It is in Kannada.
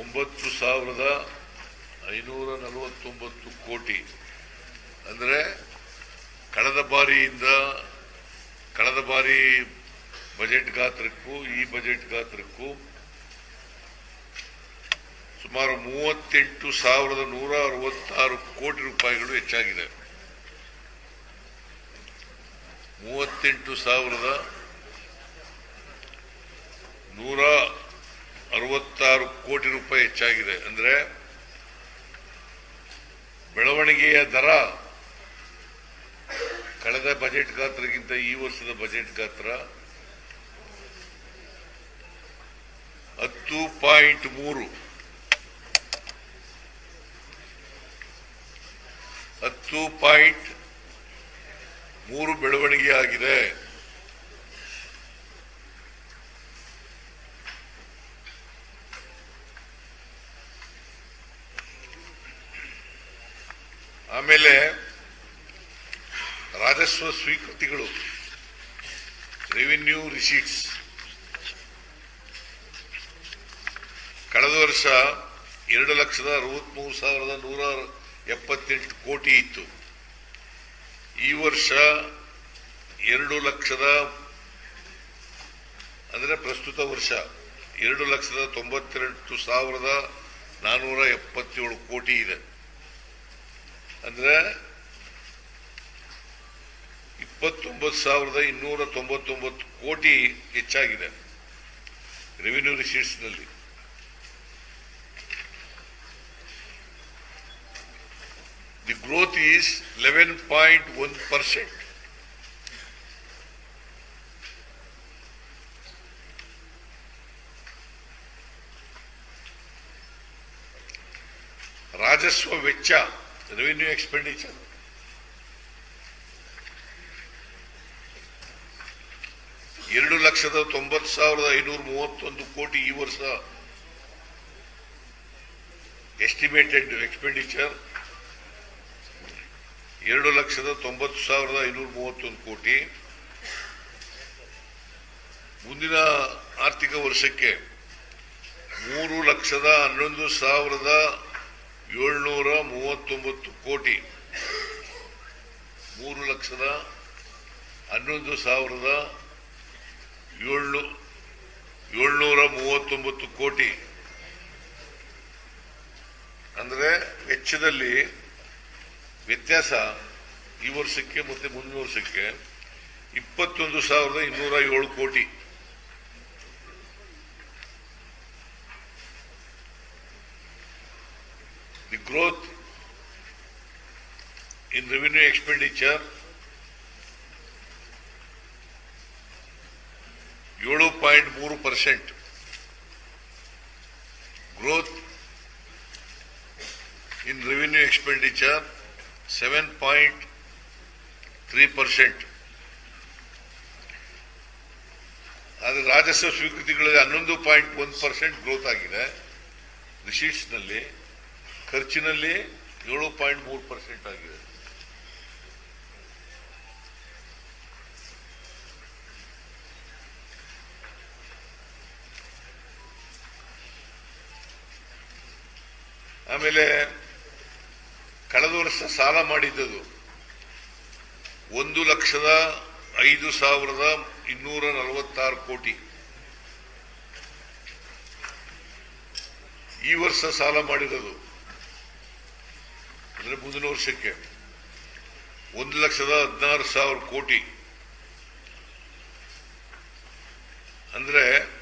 ಒಂಬತ್ತು ಸಾವಿರದ ಐನೂರ ನಲವತ್ತೊಂಬತ್ತು ಕೋಟಿ. ಅಂದರೆ ಕಳೆದ ಬಾರಿಯಿಂದ ಕಳೆದ ಬಾರಿ ಬಜೆಟ್ ಗಾತ್ರಕ್ಕೂ, ಈ ಬಜೆಟ್ ಗಾತ್ರಕ್ಕೂ ಸುಮಾರು ಮೂವತ್ತೆಂಟು ಸಾವಿರದ ನೂರ ಅರವತ್ತಾರು ಕೋಟಿ ರೂಪಾಯಿಗಳು ಹೆಚ್ಚಾಗಿದೆ. ಮೂವತ್ತೆಂಟು ಸಾವಿರದ ನೂರ ಅರವತ್ತಾರು ಕೋಟಿ ರೂಪಾಯಿ ಹೆಚ್ಚಾಗಿದೆ. ಅಂದರೆ ಬೆಳವಣಿಗೆಯ ದರ ಕಳೆದ ಬಜೆಟ್ ಗಾತ್ರಕ್ಕಿಂತ ಈ ವರ್ಷದ ಬಜೆಟ್ ಗಾತ್ರ ಹತ್ತು ಪಾಯಿಂಟ್ ಮೂರು. ಹತ್ತು ಪಾಯಿಂಟ್ ಮೂರು ಬೆಳವಣಿಗೆ ಆಗಿದೆ. ಆಮೇಲೆ ರಾಜಸ್ವ ಸ್ವೀಕೃತಿಗಳು ರೆವಿನ್ಯೂ ರಿಸೀಟ್ಸ್ ಕಳೆದ ವರ್ಷ ಎರಡು ಲಕ್ಷದ ಅರವತ್ಮೂರು ಸಾವಿರದ ನೂರ ಎಪ್ಪತ್ತೆಂಟು ಕೋಟಿ ಇತ್ತು. ಈ ವರ್ಷ ಎರಡು ಲಕ್ಷದ, ಅಂದರೆ ಪ್ರಸ್ತುತ ವರ್ಷ ಎರಡು ಲಕ್ಷದ ತೊಂಬತ್ತೆಂಟು ಸಾವಿರದ ನಾನ್ನೂರ ಎಪ್ಪತ್ತೇಳು ಕೋಟಿ ಇದೆ. ಅಂದ್ರೆ ಇಪ್ಪತ್ತೊಂಬತ್ತು ಸಾವಿರದ ಇನ್ನೂರ ತೊಂಬತ್ತೊಂಬತ್ತು ಕೋಟಿ ಹೆಚ್ಚಾಗಿದೆ revenue ರಿಸೀಟ್ಸ್ನಲ್ಲಿ the growth is eleven point one percent ರಾಜಸ್ವ ವೆಚ್ಚ ರೆವಿನ್ಯೂ ಎಕ್ಸ್ಪೆಂಡಿಚರ್ ಎರಡು ಲಕ್ಷದ ತೊಂಬತ್ತು ಸಾವಿರದ ಐನೂರ ಮೂವತ್ತೊಂದು ಕೋಟಿ ಈ ವರ್ಷ ಎಸ್ಟಿಮೇಟೆಡ್ ಎಕ್ಸ್ಪೆಂಡಿಚರ್ ಎರಡು ಲಕ್ಷದ ತೊಂಬತ್ತು ಸಾವಿರದ ಐನೂರ ಮೂವತ್ತೊಂದು ಕೋಟಿ. ಮುಂದಿನ ಆರ್ಥಿಕ ವರ್ಷಕ್ಕೆ ಮೂರು ಲಕ್ಷದ ಹನ್ನೊಂದು ಸಾವಿರದ ಏಳ್ನೂರ ಮೂವತ್ತೊಂಬತ್ತು ಕೋಟಿ. ಮೂರು ಲಕ್ಷದ ಹನ್ನೊಂದು ಸಾವಿರದ ಏಳ್ನೂ ಏಳ್ನೂರ ಮೂವತ್ತೊಂಬತ್ತು ಕೋಟಿ. ಅಂದರೆ ವೆಚ್ಚದಲ್ಲಿ ವ್ಯತ್ಯಾಸ ಈ ವರ್ಷಕ್ಕೆ ಮತ್ತು ಮುಂದಿನ ವರ್ಷಕ್ಕೆ ಇಪ್ಪತ್ತೊಂದು ಸಾವಿರದ ಇನ್ನೂರ ಏಳು ಕೋಟಿ. The growth in revenue expenditure, ಏಳು ಪಾಯಿಂಟ್ ಮೂರು percent growth in revenue expenditure seven point three percent ಆದರೆ ರಾಜಸ್ವ ಸ್ವೀಕೃತಿಗಳಲ್ಲಿ ಹನ್ನೊಂದು ಪಾಯಿಂಟ್ ಒಂದು ಪರ್ಸೆಂಟ್ ಗ್ರೋತ್ ಆಗಿದೆ. ರಿಸೀಟ್ಸ್ನಲ್ಲಿ ಖರ್ಚಿನಲ್ಲಿ ಏಳು ಪಾಯಿಂಟ್ ಮೂರು ಪರ್ಸೆಂಟ್ ಆಗಿದೆ. ಆಮೇಲೆ ಕಳೆದ ವರ್ಷ ಸಾಲ ಮಾಡಿದ್ದದು ಒಂದು ಲಕ್ಷದ ಐದು ಸಾವಿರದ ಇನ್ನೂರ ನಲವತ್ತಾರು ಕೋಟಿ. ಈ ವರ್ಷ ಸಾಲ ಮಾಡಿರೋದು ಅಂದ್ರೆ ಮುಂದಿನ ವರ್ಷಕ್ಕೆ ಒಂದು ಲಕ್ಷದ ಹದಿನಾರು ಸಾವಿರ ಕೋಟಿ. ಅಂದ್ರೆ